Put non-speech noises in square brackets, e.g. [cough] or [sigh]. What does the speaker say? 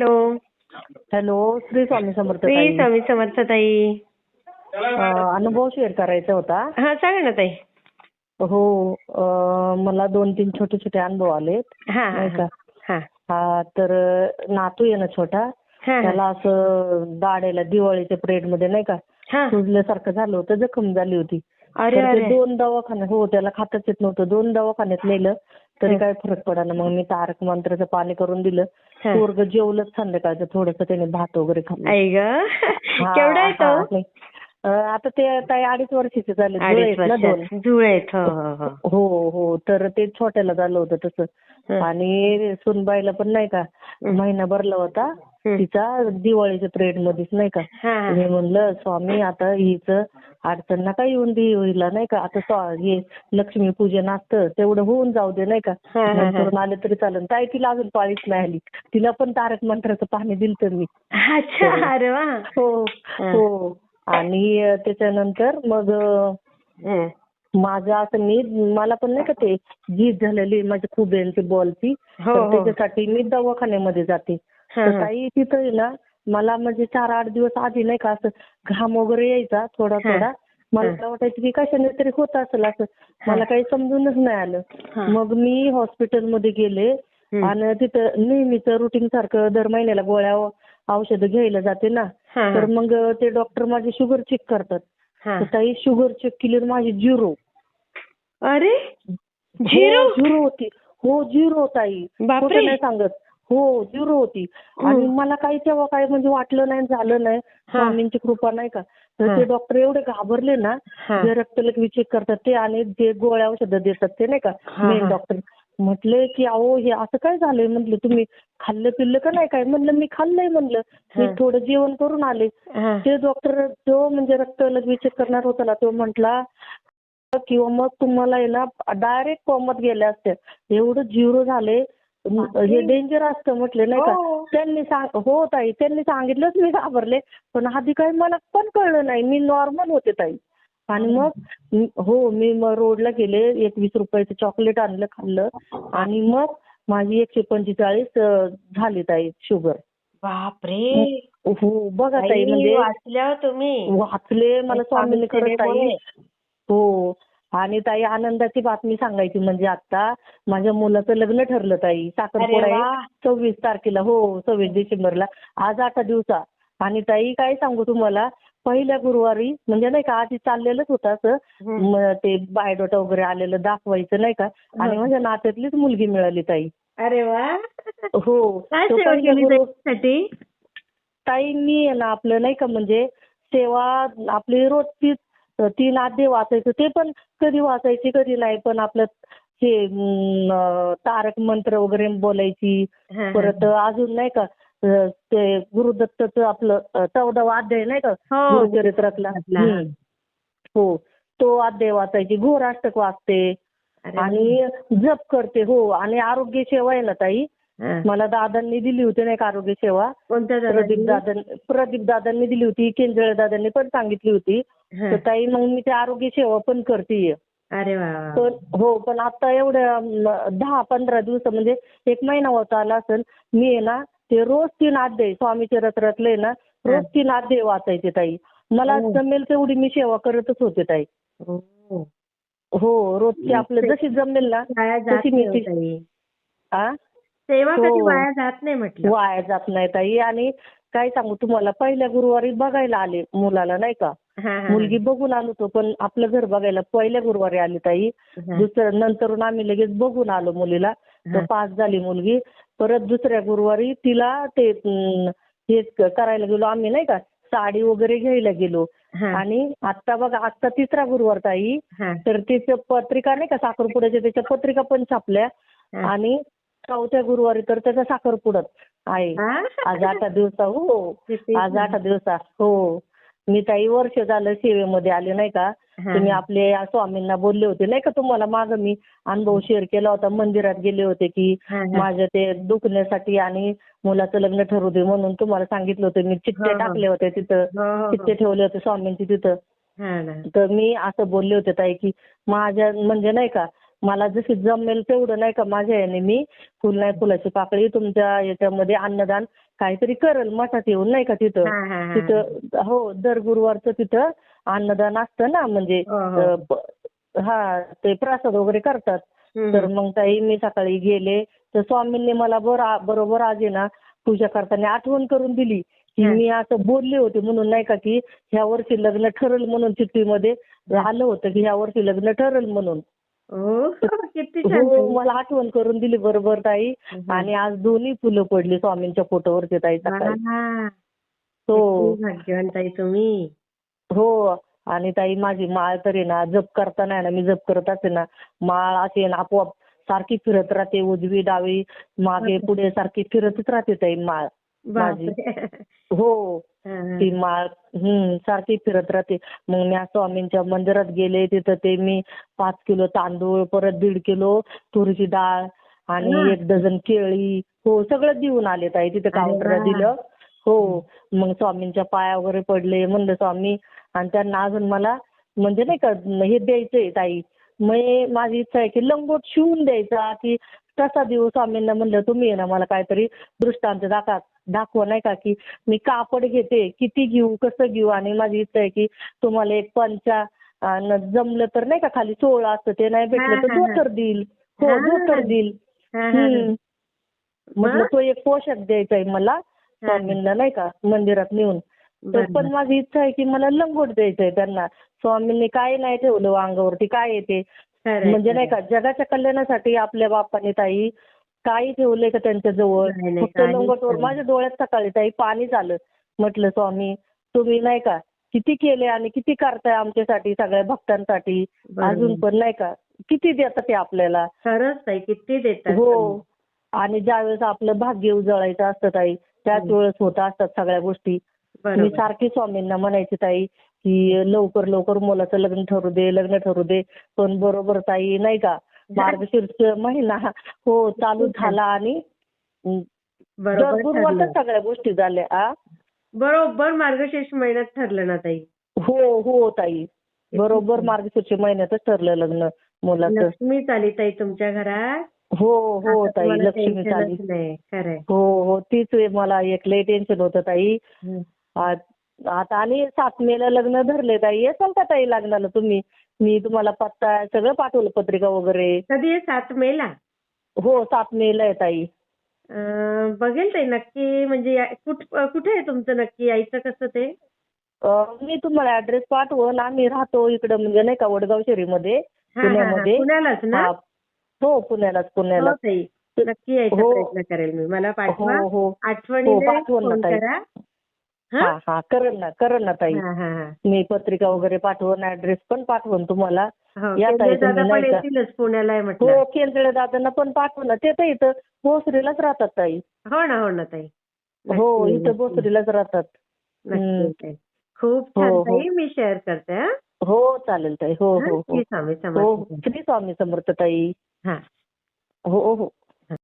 Hello. Hello Shri Swami Samarth Shri ताई. स्वामी समर्थ ताई. अनुभव शेअर करायचा होता. हा सांगा ना ताई. हो मला दोन तीन छोटे छोटे अनुभव आलेत. हा हा का? हा. हा तर नातू आहे ना छोटा. हा त्याला असं दाढेला दिवाळीच्या पिरियडमध्ये नाही का हा. सुजल्यासारखं झालं होतं जखम झाली होती. दोन दवाखाने हो त्याला खाताच येत नव्हतं. दोन दवाखान्यात नेलं. तरी काय फरक पडाना. मग मी तारक मंत्राचं पाणी करून दिलं. पोरग जेवलंच संध्याकाळचं. थोडस त्याने भात वगैरे खाल्लं. हा, आता ते ताई अडीच वर्षाचे झाले. हो हो हो. हो तर ते छोट्याला झालं होतं तसं. आणि सुनबाईला पण नाही का. महिना भरला होता. तिचा दिवाळीच्या पिरियड मध्येच नाही का? मी म्हणलं स्वामी आता हिच अडचण नका येऊन दे हिला नाही का? आता हे लक्ष्मी पूजन असतं तेवढं होऊन जाऊ दे नाही का. नंतर आले तरी चालेल. ताई तिला अजून पाळीच नाही आली. तिला पण तारक मंत्राचं पाणी दिलं तर मी. हो. हा. हो. आणि त्याच्यानंतर मग. माझं असं मी मला पण नाही का ते जीत झालेली माझ्या खुब्यांची बॉलची. हो, तर हो. त्याच्यासाठी मी दवाखान्यामध्ये जाते. तर. ताई तिथं आहे ना मला म्हणजे चार आठ दिवस आधी नाही का असं घाम वगैरे यायचा थोडा. थोडा मला वाटायचं की कशाने तरी होत असेल असं मला काही समजूनच नाही. आलं मग मी हॉस्पिटलमध्ये गेले. आणि तिथं नेहमीच रुटीन सारखं दर महिन्याला गोळ्या औषधं घ्यायला जाते ना. तर मग ते डॉक्टर माझी शुगर चेक करतात. तर ताई शुगर चेक केली तर माझी झिरो अरे हो, झिरो झिरो होती हो झिरो ताई बापरे. खोटं नाही सांगत हो झिरो होती. आणि मला काही तेव्हा काय म्हणजे वाटलं नाही झालं नाही. स्वामींची कृपा नाही का? तर. ते डॉक्टर एवढे घाबरले ना. जे रक्तलघवी चेक करतात ते आणि जे गोळ्या औषधं देतात ते नाही का? मेन. डॉक्टर म्हटले की अहो हे असं काय झालंय? म्हटलं तुम्ही खाल्लं पिल्लं का नाही काय? म्हणलं मी खाल्लंय म्हणलं. मी. थोडं जेवण करून आले. ते डॉक्टर जो म्हणजे रक्तलघवी चेक करणार होता ना तो म्हटला किंवा मग तुम्हाला ना डायरेक्ट कोमात गेले असते. एवढं झिरो झाले. हे डेंजर असतं म्हटले नाही का? हो. त्यांनी सांग हो ताई त्यांनी सांगितलंच मी घाबरले. पण आधी काही मला पण कळलं नाही. मी नॉर्मल होते ताई. आणि मग हो मी मग रोडला गेले. एक वीस रुपयाचं चॉकलेट आणलं खाल्लं. आणि मग माझी एकशे पंचेचाळीस झाली ताई शुगर बापरे. हो बघा ताई म्हणजे वाचल्या तुम्ही. वाचले मला स्वामीने खरंच ताई. हो. आणि ताई आनंदाची बातमी सांगायची म्हणजे आता माझ्या मुलाचं लग्न ठरलं ताई साखरपुडा. आहे सव्वीस तारखेला हो सव्वीस डिसेंबरला आज आठ दिवसा. आणि ताई काय सांगू तुम्हाला पहिल्या गुरुवारी म्हणजे नाही का आधी चाललेलंच होतं असं ते बायोडाटा वगैरे आलेलं दाखवायचं नाही का आणि माझ्या नात्यातलीच मुलगी मिळाली ताई. अरे वा. हो ताई मी ना आपलं नाही का म्हणजे सेवा आपली रोजची तीन आध्ये वाचायचं ते पण कधी वाचायची कधी नाही पण आपलं हे तारक मंत्र वगैरे बोलायची. परत अजून नाही का ते गुरुदत्तचं आपलं अं, चौदावा अध्याय नाही का हो. गुरुचरित्रातला. हो तो अध्याय वाचायची घोराष्टक वाचते. आणि जप करते हो आणि आरोग्य सेवा आहे ना ताई. मला दादांनी दिली होती नाही का आरोग्य सेवा प्रदीप दादाजी? दादा प्रदीप दादांनी दिली होती केंजळे दादांनी पण सांगितली होती. तर ताई मग मी ते आरोग्य सेवा पण करते अरे वा वा. पण हो पण आता एवढ्या दहा पंधरा दिवस म्हणजे एक महिना होत आला असेल मी आहे ना ते रोज तीन अध्याय स्वामीचे रथरथले ना रोज तीन अध्याय वाचायचे ताई मला हो. जमेल तेवढी मी सेवा करतच होते ताई हो. हो रोजची आपलं जशी जमेल ना तशी मी ती हो ताई. आ? सेवा कधी. वाया जात नाही म्हटलं वाया जात नाही ताई आणि काय सांगू तुम्हाला पहिल्या गुरुवारी बघायला आले मुलाला नाही का. मुलगी बघून आलो होतो पण आपलं घर बघायला पहिल्या गुरुवारी आली ताई. दुसरं नंतरून आम्ही लगेच बघून आलो मुलीला तर. पास झाली मुलगी परत दुसऱ्या गुरुवारी तिला ते हे करायला गेलो आम्ही नाही का साडी वगैरे घ्यायला गेलो. आणि आता बघा आता तिसरा गुरुवार ताई. तर तिचं पत्रिका नाही का साखरपुड्याच्या त्याच्या पत्रिका पण छापल्या. आणि चौथ्या गुरुवारी तर त्याचा साखरपुडाच आहे? आज आठ दिवसा हो आज आठ दिवसा हो मी ताई वर्ष झालं सेवेमध्ये आले नाही का. तुम्ही आपले या स्वामींना बोलले होते नाही का तुम्हाला माग मी अनुभव शेअर केला होता मंदिरात गेले होते की हा, हा. माझं ते दुखण्यासाठी आणि मुलाचं लग्न ठरू दे म्हणून तुम्हाला सांगितलं होतं मी हो. टाकले होते तिथं. चिठ्ठे ठेवले होते स्वामींची तिथं. तर मी असं बोलले होते ताई की माझ्या म्हणजे नाही का मला जशी जमेल तेवढं नाही का माझ्या याने मी फुल नाही फुलाची पाकळी तुमच्या याच्यामध्ये अन्नदान काहीतरी करल मठात येऊन नाही का तिथं. तिथं हो दर गुरुवारचं तिथं अन्नदान असतं ना म्हणजे हो, हो. हा ते प्रसाद वगैरे करतात. तर मग ताई मी सकाळी गेले तर स्वामींनी मला बर बरोबर आज ना पूजा करताना आठवण करून दिली की. मी असं बोलले होते म्हणून नाही का की ह्या वर्षी लग्न ठरल म्हणून चिठ्ठीमध्ये आलं होतं की ह्या वर्षी लग्न ठरल म्हणून [laughs] किती छान हो ताई. मला आठवण करून दिली बरोबर ताई. आणि आज दोन्ही फुलं पडली स्वामींच्या फोटोवरती ताई. हो ताई तुम्ही हो आणि ताई माझी माळ तर आहे ना जप करताना आहे ना मी जप करत असते ना माळ आहे ना आपोआप सारखी फिरत राहते उजवी डावी मागे पुढे सारखी फिरतच राहते ताई माळ माझी. हो हा, हा. ती माळ हम्म सारखी फिरत राहते. मग मी स्वामींच्या मंदिरात गेले तिथं ते मी पाच किलो तांदूळ परत दीड किलो तुरीची डाळ आणि. एक डझन केळी हो सगळं देऊन आले ताई तिथे काउंटरला. दिलं. हो मग स्वामींच्या पाया वगैरे पडले. म्हणलं स्वामी आणि त्यांना अजून मला म्हणजे नाही का हे द्यायचंय ताई. मग माझी इच्छा आहे की लंगोट शिवून द्यायचा की तसा देऊ स्वामींना म्हणलं तुम्ही आहे ना मला काहीतरी दृष्टांत दाखवा दाखवा नाही का की मी कापड घेते किती घेऊ कसं घेऊ आणि माझी इच्छा आहे की तुम्हाला एक पंचा आणि जमलं तर नाही का खाली सोळा असतं ते नाही भेटलं तर. धोतर देईल हो. धोतर देईल. हम्म. म्हटलं? तो एक पोशाख द्यायचा आहे मला स्वामींना नाही का मंदिरात नेऊन तर. पण माझी इच्छा आहे की मला लंगोट द्यायचंय त्यांना स्वामींनी काय नाही ठेवलं अंगावरती काय येते म्हणजे नाही. का जगाच्या कल्याणासाठी आपल्या बापाने ताई काही ठेवलंय का त्यांच्या जवळ फक्त लंगोटवर. माझ्या डोळ्यात सकाळी ताई पाणी झालं म्हटलं स्वामी तुम्ही नाही का किती केले आणि किती करताय आमच्यासाठी सगळ्या भक्तांसाठी. अजून पण नाही का किती देतात ते आपल्याला खरंच ताई किती देतात हो. आणि ज्यावेळेस आपलं भाग्य उजळायचं असतं ताई त्याच हम्म. वेळेस होत असतात सगळ्या गोष्टी मी सारखी स्वामींना म्हणायची ताई की लवकर लवकर मुलाचं लग्न ठरू दे लग्न ठरू दे. पण बरोबर ताई नाही का? [laughs] मार्गशीर्ष महिना हो चालू झाला आणि बरोबर. सगळ्या गोष्टी झाल्या आ? बरोबर मार्गशीर्ष महिन्यात ठरलं ना ताई? हो हो ताई. बरोबर मार्गशीर्ष महिन्यातच ठरलं लग्न मुलाचं. लक्ष्मी चाली ताई तुमच्या घरात? हो हो ताई लक्ष्मी खरंय. हो हो तीच मला एक लय टेन्शन होतं ताई. आता आणि सात मेला लग्न धरले ताई. येसाल का ताई लग्नाला तुम्ही. मी तुम्हाला पत्ता सगळं पाठवलं पत्रिका वगैरे. कधी आहे सात मेला हो सात मेला आहे ताई. अं, बघेल ताई नक्की. म्हणजे या- कुठ कुठे आहे तुमचं नक्की? यायचं कसं ते? अं, मी तुम्हाला ऍड्रेस पाठवून आम्ही राहतो इकडं म्हणजे नाही का वडगाव शहरीमध्ये. हा, हा, हा. पुण्यामध्ये. पुण्यालाच ना? हा. हो पुण्यालाच पुण्याला हो ताई. नक्की यायचा हो. प्रयत्न करेल मी. मला पाठवा. हो. हो आठवणीने हो, पाठवून ना फोन ताई. करा. हा? हा करेन ना करेन ना ताई. मी पत्रिका वगैरे पाठवून ऍड्रेस पण पाठवून तुम्हाला. हो, या ताई पुण्याला हो केंद्रे दादांना पण पाठवून ना. ते तर इथं भोसरीलाच राहतात ताई. हो ना हो ना ताई. हो इथं. भोसरीलाच राहतात. खूप हो, छान हो. ताई. मी शेअर करते हा. चालेल ताई. हो हा, हो श्री स्वामी समर्थ. ताई. हो हो.